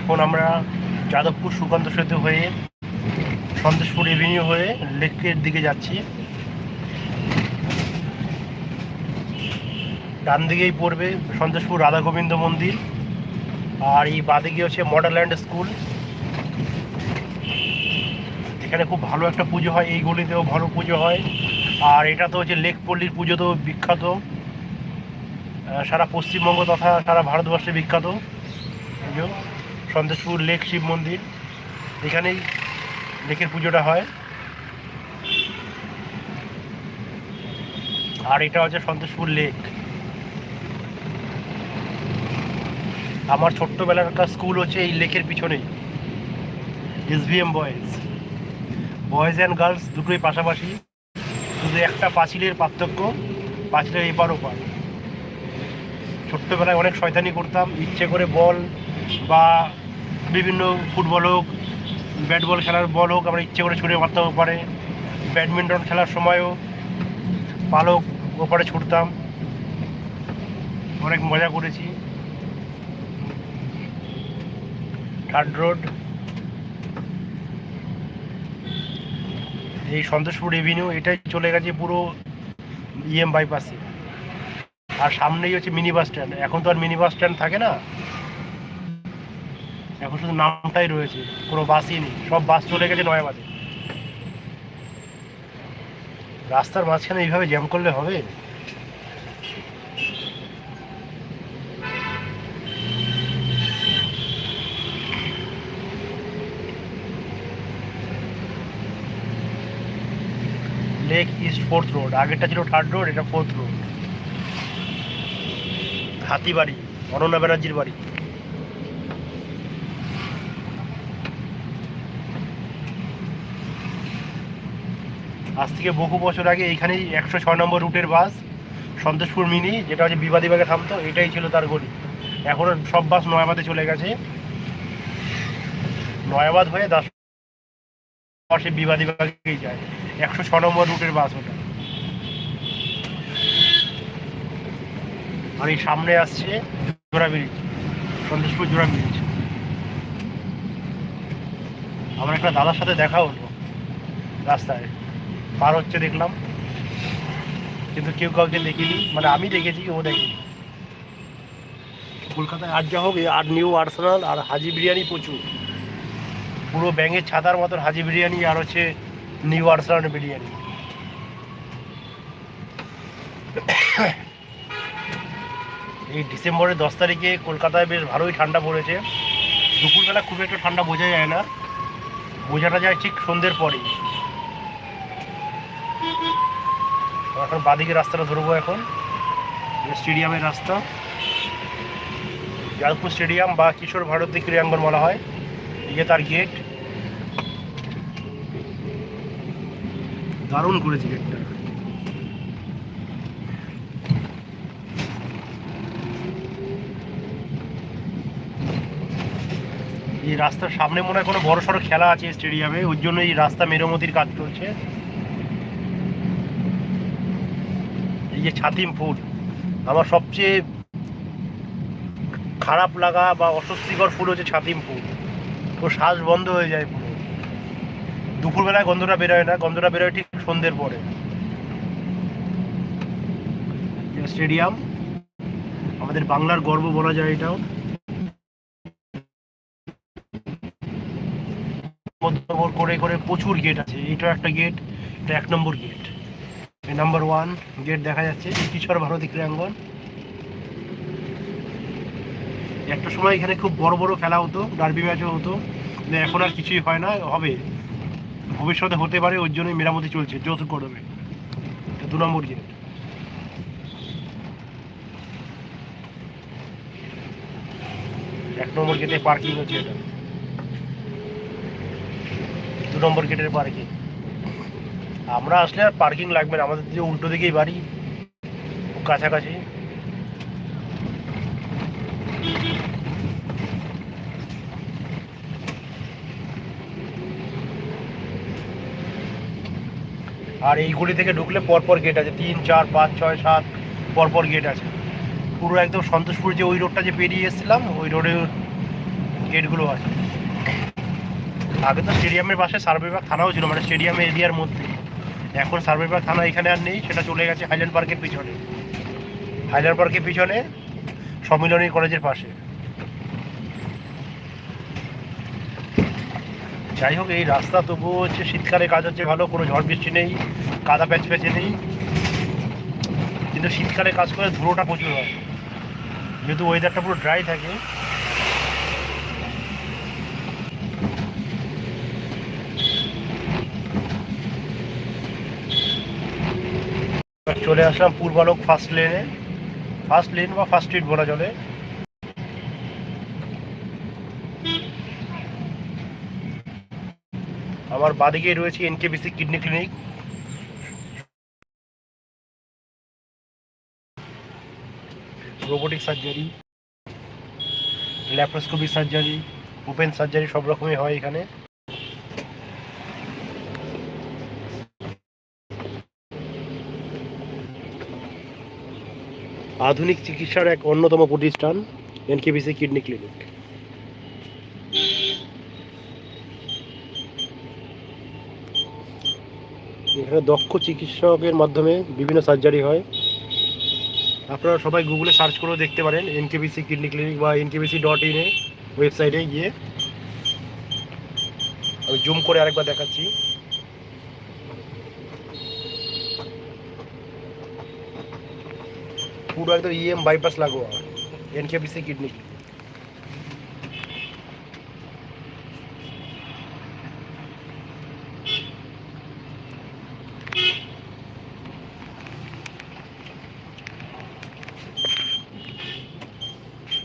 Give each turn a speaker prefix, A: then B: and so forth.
A: এখন আমরা যাদবপুর সুকান্ত সেতু হয়ে সন্দেশপুর এভিনিউ হয়ে লেকের দিকে যাচ্ছি। ডান দিকেই পড়বে সন্দেশপুর রাধা গোবিন্দ মন্দির আর এই বাদিকে হচ্ছে মডারল্যান্ড স্কুল। এখানে খুব ভালো একটা পুজো হয়, এই গলিতেও ভালো পুজো হয়। আর এটা তো হচ্ছে লেক পল্লীর পুজো তো বিখ্যাত সারা পশ্চিমবঙ্গ তথা সারা ভারতবর্ষে বিখ্যাত পুজো। সন্দেশপুর লেক শিব মন্দির। এখানেই লেকের পুজোটা হয়। আর এটা হচ্ছে সন্তোষপুর লেক। আমার ছোট্টবেলাকার স্কুল হচ্ছে এই লেকের পিছনেই। SVM boys. Boys and girls দুটোই পাশাপাশি। শুধু একটা পাঁচিলের পার্থক্য, পাঁচিলের এপার ওপার। ছোট্টবেলায় অনেক শয়তানি করতাম, ইচ্ছে করে বল বা বিভিন্ন ফুটবল হোক ব্যাট বল খেলার বল হোক, আমরা ইচ্ছে করে ছুটে মারতাম ওপারে। ব্যাডমিন্টন খেলার সময়ও পালক ওপারে ছুটতাম। অনেক মজা করেছি। থার্ড রোড এই সন্তোষপুর এভিনিউ এটাই চলে গেছে পুরো ইএম বাইপাসে আর সামনেই হচ্ছে মিনি বাস স্ট্যান্ড এখন তো আর মিনি বাস স্ট্যান্ড থাকে না? এখন শুধু নামটাই রয়েছে, কোনো বাসই নেই, সব বাস চলে গেছে নয় বাজে রাস্তার মাঝখানে এইভাবে জ্যাম করলে হবে? লেক ইস্ট ফোর্থ রোড আগেরটা ছিল থার্ড রোড এটা ফোর্থ রোড হাতিবাড়ি, অনন্যা ব্যানার্জির বাড়ি। আজ থেকে বহু বছর আগে এইখানেই একশো ছয় নম্বর রুটের বাস সন্তোষপুর মিনি, যেটা হচ্ছে বিবাদীবাগে থামতো, এটাই ছিল তার গলি। এখন সব বাস নয়াবাদে চলে গেছে। নয়াবাদ হয়ে দাস পাশে বিবাদীবাগেই যায়। একশো ছ নম্বর রুটের বাস ওটা। আর এই সামনে আসছে জোড়া ব্রিজ, সন্তোষপুর জোড়া ব্রিজ। আমার একটা দাদার সাথে দেখা হলো রাস্তায়। পার হচ্ছে দেখলাম। কিন্তু কেউ কাউকে দেখিনি মানে আমি দেখেছি ও দেখেনি। কলকাতায় আর যা হোক আর নিউ আর্সেনাল আর হাজি বিরিয়ানি প্রচুর। পুরো ব্যাঙের ছাতার মতন হাজি বিরিয়ানি আর হচ্ছে নিউ আর্সেনাল বিরিয়ানি। এই ডিসেম্বরের দশ তারিখে কলকাতায় বেশ ভালোই ঠান্ডা পড়েছে। দুপুরবেলা খুব একটা ঠান্ডা বোঝা যায় না। বোঝাটা যায় ঠিক সন্ধ্যের পরেই তো এখন বাদিকে রাস্তাটা ধরবো এখন। স্টেডিয়ামের রাস্তা। যাদবপুর স্টেডিয়াম বা কিশোর ভারতী ক্রীড়াঙ্গন বলা হয়। ইয়ে তার গেট দারুণ করেছে গেটটা এই রাস্তার সামনে মনে হয় কোনো বড় সড়ো খেলা আছে স্টেডিয়ামে। ওর জন্য এই রাস্তা মেরামতির কাজ চলছে। এই যে ছাতিম ফুল, আমার সবচেয়ে খারাপ লাগা বা অস্বস্তিকর ফুল হচ্ছে ছাতিম ফুল। তো শ্বাস বন্ধ হয়ে যায় পুরো। দুপুরবেলায় গন্ধটা বেরোয় না, গন্ধটা বেরোয় ঠিক সন্ধ্যের পরে। স্টেডিয়াম, আমাদের বাংলার গর্ব বলা যায় এটাও। করে করে প্রচুর গেট আছে। এটা একটা গেট এটা এক নম্বর গেট নাম্বার ওয়ান গেট দেখা যাচ্ছে কিশোর ভারতী ক্রীড়াঙ্গন। একটা সময় এখানে খুব বড় বড় খেলা হতো ডার্বি ম্যাচও হতো এখন আর কিছুই হয় না, হবে। ভবিষ্যতে হতে পারে, ওর জন্যই মেরামতি চলছে, যৌথ করবে দু নম্বর গেট এক নম্বর গেটে পার্কিং হচ্ছে এটা। দু নম্বর গেটের পার্কিং আমরা আসলে আর পার্কিং লাগবে না, আমাদের যে উল্টো দিকেই বাড়ি, কাছাকাছি। আর এই গলি থেকে ঢুকলে পরপর গেট আছে, তিন, চার, পাঁচ, ছয়, সাত, পরপর গেট আছে। পুরো একদম সন্তোষপুর যে ওই রোডটা যে পেরিয়ে এসেছিলাম, ওই রোডে গেটগুলো আছে। আগে তো স্টেডিয়ামের পাশে সার্ভেবাগ থানাও ছিল মানে স্টেডিয়াম এরিয়ার মধ্যে। এখন সার্ভেবাগ থানা এখানে আর নেই, সেটা চলে গেছে হাইল্যান্ড পার্কের পিছনে। হাইল্যান্ড পার্কের পিছনে সম্মিলনী কলেজের পাশে। যাই হোক, এই রাস্তা তবুও হচ্ছে শীতকালে কাজ হচ্ছে ভালো, কোনো ঝড় বৃষ্টি নেই, কাদা প্যাচ প্যাচে নেই। কিন্তু শীতকালে কাজ করে ধুলোটা প্রচুর হয়। যেহেতু ওয়েদারটা পুরো ড্রাই থাকে চলে আসলাম পূর্বালোক ফার্স্ট লেনে ফার্স্ট লেন বা ফার্স্ট স্ট্রিট বলা চলে। আমার বাদিকে রয়েছে NKBC kidney clinic robotic surgery laparoscopy surgery open surgery সব রকমই হয় এখানে। আধুনিক চিকিৎসার এক অন্যতম প্রতিষ্ঠান, এনকেবিসি কিডনি ক্লিনিক। এখানে দক্ষ চিকিৎসকের মাধ্যমে বিভিন্ন সার্জারি হয়। আপনারা সবাই গুগলে সার্চ করেও দেখতে পারেন এনকেবিসি কিডনি ক্লিনিক বা এনকেবিসি ডট ইনে ওয়েবসাইটে গিয়ে। আমি জুম করে আরেকবার দেখাচ্ছি। পুরো একদম ইএম বাইপাস লাগোয়া এনকেবিসি কিডনি